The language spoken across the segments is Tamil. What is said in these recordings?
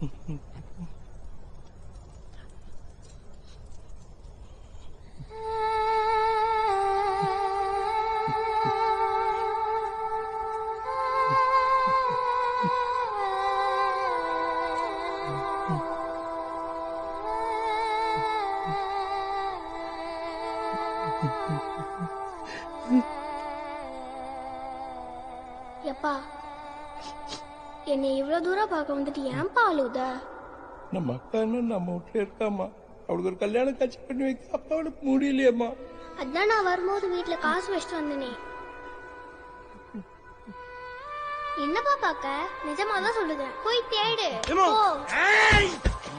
எப்பா? என்னை இவ்வளவு தூரம் பார்க்க வந்துட்டு ஏன்பா அழுத நம்ம அக்கா நம்ம வீட்டுல இருக்காம்மா? அவளுக்கு ஒரு கல்யாணம் காட்சி பண்ணி வைக்க அப்பா அவளுக்கு முடியலையேம்மா. அதான் நான் வரும்போது வீட்ல காசு வச்சுட்டு வந்தனே. என்னப்பா பாக்க நிஜமா தான் சொல்லுதேன். போய் தேடு.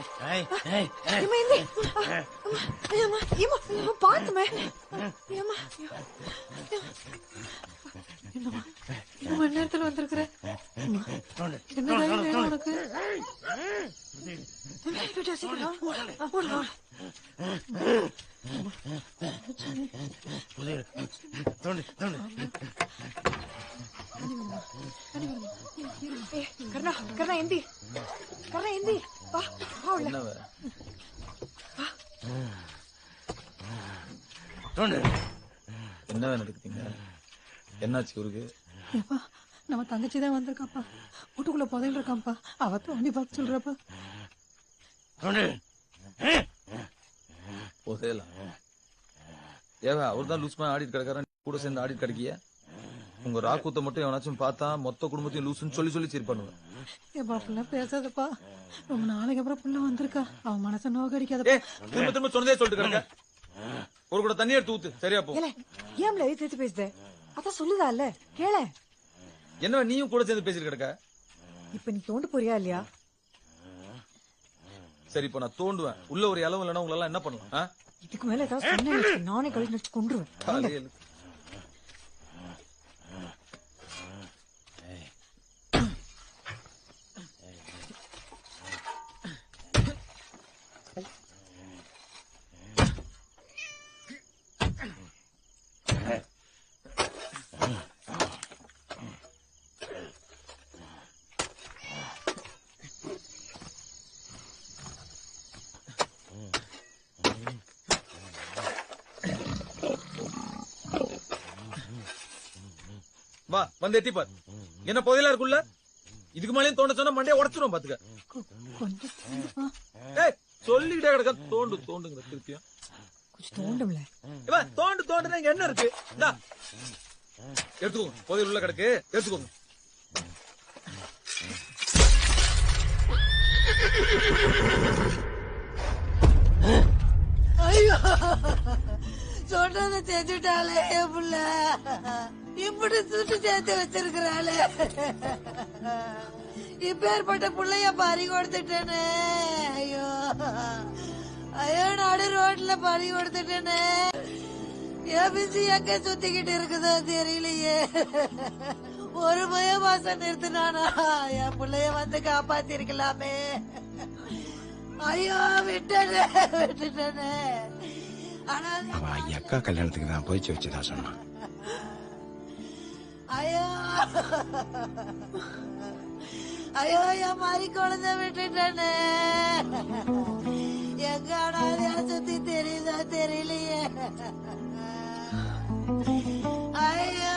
போ. அம்மா, பாத்துமே. மணி நேரத்துல வந்திருக்கிற? என்ன உனக்கு? விட்டா சீக்கிரம். கருணா, கருணா, எந்தி. கருணா, எந்தி. என்ன எடுத்தீங்க என்னாச்சு ஏப்பா நம்ம தங்கச்சி தான் வந்திருக்காப்பா. வீட்டுக்குள்ள புதையல் இருக்காப்பா அவ தோண்டி பார்க்க சொல்றப்பா. போதேலாம் ஏவா அவர் தான் லூஸ் மாதிரி ஆடிட்டு கிடக்காரன். கூட சேர்ந்து ஆடிட்டு கிடக்கிய? உங்க ராக்கூத்த மட்டும் எவனாச்சும் பார்த்தா மொத்த குடும்பத்தையும் லூசுன்னு சொல்லி சொல்லி சீர் பண்ணுவேன் ஏப்பா அப்படிலாம் பேசாதப்பா. ரொம்ப நாளைக்கு அப்புறம் புள்ள வந்திருக்கா. அவன் மனசை நோக்கடிக்காதப்பா திரும்ப திரும்ப சொன்னதே சொல்லிட்டு கிடக்க ஒரு கூட தண்ணி எடுத்து ஊத்து. சரியா போ. ஏல ஏம்ல எடுத்து எடுத்து பேசுத? அதான் சொல்லுதா இல்ல கேள. என்ன நீயும் கூட சேர்ந்து பேசிட்டு கிடக்க? இப்ப நீ தோண்டு போறியா இல்லையா? சரி இப்போ நான் தோண்டுவேன். உள்ள ஒரு இளவு இல்லைன்னா உங்களெல்லாம் என்ன பண்ணலாம்? ஆ? இதுக்கு மேல ஏதாவது நானே கழிச்சு கொண்டுருவேன் காலையில. வா வந்து எட்டி பாரு. என்ன புதையலா இருக்குல்ல இதுக்கு மேலேயும் தோண்ட சொன்னா மண்டையை உடச்சிரும் பாத்துக்க. சொல்லிக்கிட்டே கிடக்க தோண்டு தோண்டுங்க திருப்பியும் தோண்டும்ல இவா தோண்டு தோண்டுனா இங்க என்ன இருக்கு? இந்தா. எடுத்துக்கோங்க புதையல் உள்ள கிடக்கு. எடுத்துக்கோங்க ஐயோ சொன்னதை தெரிஞ்சுட்டாலே புள்ள. இப்படி சுட்டு சேர்த்து வச்சிருக்கிறாளே. இப்பேற்பட்ட பிள்ளைய பறி கொடுத்துட்டேனே. ஐயோ. ஐயோ நடு ரோட்ல பறி கொடுத்துட்டேனே. ஏபிசி எங்க சுத்திக்கிட்டு இருக்குதோ தெரியலையே. ஒரு மய மாசம் நிறுத்தினானா? என் பிள்ளைய வந்து காப்பாத்திருக்கலாமே. ஐயோ விட்டனே விட்டுட்டனே. ஆனா அவன் அக்கா கல்யாணத்துக்கு தான் போயிச்சு வச்சுதான் சொன்னான் ஐயோ. ஐயோ என் மாதிரி குழந்தை விட்டுட்டனே. எங்க அனாதையா சுத்தி தெரியுதா தெரியலையே. ஐயோ.